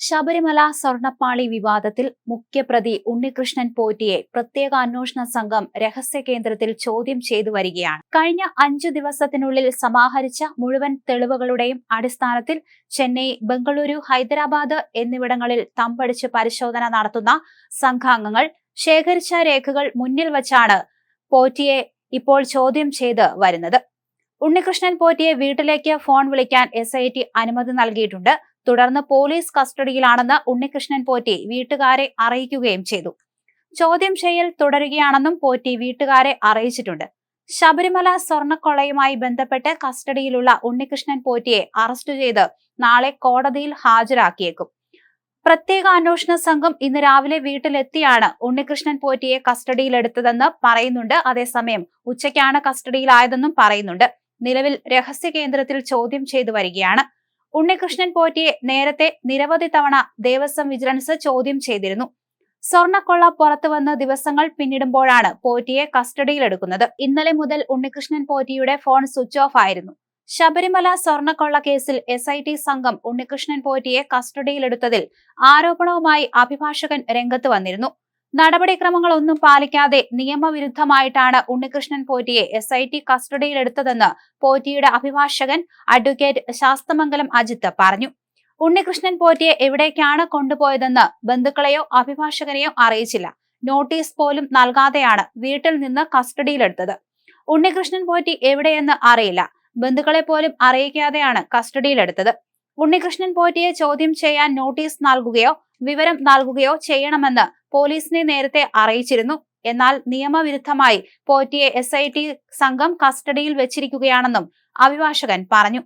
ശബരിമല സ്വർണപ്പാളി വിവാദത്തിൽ മുഖ്യപ്രതി ഉണ്ണികൃഷ്ണൻ പോറ്റിയെ പ്രത്യേക അന്വേഷണ സംഘം രഹസ്യ കേന്ദ്രത്തിൽ ചോദ്യം ചെയ്തു വരികയാണ്. കഴിഞ്ഞ അഞ്ചു ദിവസത്തിനുള്ളിൽ സമാഹരിച്ച മുഴുവൻ തെളിവുകളുടെയും അടിസ്ഥാനത്തിൽ ചെന്നൈ ബംഗളൂരു ഹൈദരാബാദ് എന്നിവിടങ്ങളിൽ തമ്പടിച്ച് പരിശോധന നടത്തുന്ന സംഘാംഗങ്ങൾ ശേഖരിച്ച രേഖകൾ മുന്നിൽ വച്ചാണ് പോറ്റിയെ ഇപ്പോൾ ചോദ്യം ചെയ്ത് വരുന്നത്. ഉണ്ണികൃഷ്ണൻ പോറ്റിയെ വീട്ടിലേക്ക് ഫോൺ വിളിക്കാൻ എസ് അനുമതി നൽകിയിട്ടുണ്ട്. തുടർന്ന് പോലീസ് കസ്റ്റഡിയിലാണെന്ന് ഉണ്ണികൃഷ്ണൻ പോറ്റി വീട്ടുകാരെ അറിയിക്കുകയും ചെയ്തു. ചോദ്യം ചെയ്യൽ തുടരുകയാണെന്നും പോറ്റി വീട്ടുകാരെ അറിയിച്ചിട്ടുണ്ട്. ശബരിമല സ്വർണക്കൊള്ളയുമായി ബന്ധപ്പെട്ട് കസ്റ്റഡിയിലുള്ള ഉണ്ണികൃഷ്ണൻ പോറ്റിയെ അറസ്റ്റ് ചെയ്ത് നാളെ കോടതിയിൽ ഹാജരാക്കിയേക്കും. പ്രത്യേക അന്വേഷണ സംഘം ഇന്ന് രാവിലെ വീട്ടിലെത്തിയാണ് ഉണ്ണികൃഷ്ണൻ പോറ്റിയെ കസ്റ്റഡിയിലെടുത്തതെന്ന് പറയുന്നുണ്ട്. അതേസമയം ഉച്ചയ്ക്കാണ് കസ്റ്റഡിയിലായതെന്നും പറയുന്നുണ്ട്. നിലവിൽ രഹസ്യ കേന്ദ്രത്തിൽ ചോദ്യം ചെയ്തു വരികയാണ്. ഉണ്ണികൃഷ്ണൻ പോറ്റിയെ നേരത്തെ നിരവധി തവണ ദേവസ്വം വിജിലൻസ് ചോദ്യം ചെയ്തിരുന്നു. സ്വർണക്കൊള്ള പുറത്തു വന്ന് ദിവസങ്ങൾ പിന്നിടുമ്പോഴാണ് പോറ്റിയെ കസ്റ്റഡിയിലെടുക്കുന്നത്. ഇന്നലെ മുതൽ ഉണ്ണികൃഷ്ണൻ പോറ്റിയുടെ ഫോൺ സ്വിച്ച് ഓഫ് ആയിരുന്നു. ശബരിമല സ്വർണക്കൊള്ള കേസിൽ എസ് ഐ ടി സംഘം ഉണ്ണികൃഷ്ണൻ പോറ്റിയെ കസ്റ്റഡിയിലെടുത്തതിൽ ആരോപണവുമായി അഭിഭാഷകൻ രംഗത്ത് വന്നിരുന്നു. നടപടിക്രമങ്ങളൊന്നും പാലിക്കാതെ നിയമവിരുദ്ധമായിട്ടാണ് ഉണ്ണികൃഷ്ണൻ പോറ്റിയെ എസ് ഐ ടി കസ്റ്റഡിയിലെടുത്തതെന്ന് പോറ്റിയുടെ അഭിഭാഷകൻ അഡ്വക്കേറ്റ് ശാസ്തമംഗലം അജിത്ത് പറഞ്ഞു. ഉണ്ണികൃഷ്ണൻ പോറ്റിയെ എവിടേക്കാണ് കൊണ്ടുപോയതെന്ന് ബന്ധുക്കളെയോ അഭിഭാഷകനെയോ അറിയിച്ചില്ല. നോട്ടീസ് പോലും നൽകാതെയാണ് വീട്ടിൽ നിന്ന് കസ്റ്റഡിയിലെടുത്തത്. ഉണ്ണികൃഷ്ണൻ പോറ്റി എവിടെയെന്ന് അറിയില്ല. ബന്ധുക്കളെ പോലും അറിയിക്കാതെയാണ് കസ്റ്റഡിയിലെടുത്തത്. ഉണ്ണികൃഷ്ണൻ പോറ്റിയെ ചോദ്യം ചെയ്യാൻ നോട്ടീസ് നൽകുകയോ വിവരം നൽകുകയോ ചെയ്യണമെന്ന് പോലീസിനെ നേരത്തെ അറിയിച്ചിരുന്നു. എന്നാൽ നിയമവിരുദ്ധമായി പോറ്റിയെ എസ് ഐ ടി സംഘം കസ്റ്റഡിയിൽ വെച്ചിരിക്കുകയാണെന്നും അഭിഭാഷകൻ പറഞ്ഞു.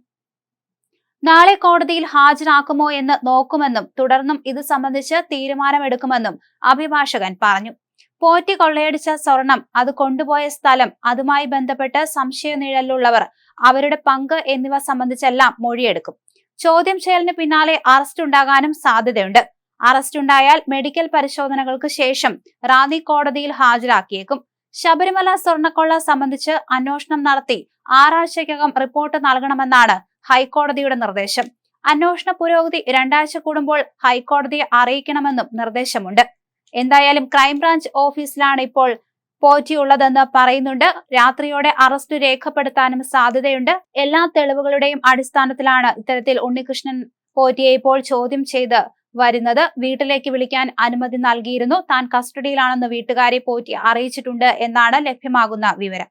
നാളെ കോടതിയിൽ ഹാജരാക്കുമോ എന്ന് നോക്കുമെന്നും തുടർന്നും ഇത് സംബന്ധിച്ച് തീരുമാനമെടുക്കുമെന്നും അഭിഭാഷകൻ പറഞ്ഞു. പോറ്റി കൊള്ളയടിച്ച സ്വർണം അത് കൊണ്ടുപോയ സ്ഥലം അതുമായി ബന്ധപ്പെട്ട് സംശയനിഴലുള്ളവർ അവരുടെ പങ്ക് എന്നിവ സംബന്ധിച്ചെല്ലാം മൊഴിയെടുക്കും. ചോദ്യം ചെയ്യലിന് പിന്നാലെ അറസ്റ്റ് ഉണ്ടാകാനും സാധ്യതയുണ്ട്. അറസ്റ്റ് ഉണ്ടായാൽ മെഡിക്കൽ പരിശോധനകൾക്ക് ശേഷം റാന്നി കോടതിയിൽ ഹാജരാക്കിയേക്കും. ശബരിമല സ്വർണക്കൊള്ള സംബന്ധിച്ച് അന്വേഷണം നടത്തി ആറാഴ്ചയ്ക്കകം റിപ്പോർട്ട് നൽകണമെന്നാണ് ഹൈക്കോടതിയുടെ നിർദ്ദേശം. അന്വേഷണ പുരോഗതി രണ്ടാഴ്ച കൂടുമ്പോൾ ഹൈക്കോടതിയെ അറിയിക്കണമെന്നും നിർദ്ദേശമുണ്ട്. എന്തായാലും ക്രൈംബ്രാഞ്ച് ഓഫീസിലാണ് ഇപ്പോൾ പോറ്റിയുള്ളതെന്ന് പറയുന്നുണ്ട്. രാത്രിയോടെ അറസ്റ്റ് രേഖപ്പെടുത്താനും സാധ്യതയുണ്ട്. എല്ലാ തെളിവുകളുടെയും അടിസ്ഥാനത്തിലാണ് ഇത്തരത്തിൽ ഉണ്ണികൃഷ്ണൻ പോറ്റിയെ ഇപ്പോൾ ചോദ്യം ചെയ്ത് വരുന്നത്. വീട്ടിലേക്ക് വിളിക്കാൻ അനുമതി നൽകിയിരുന്നു. താൻ കസ്റ്റഡിയിലാണെന്ന് വീട്ടുകാരെ പോറ്റി അറിയിച്ചിട്ടുണ്ട് എന്നാണ് ലഭ്യമാകുന്ന വിവരം.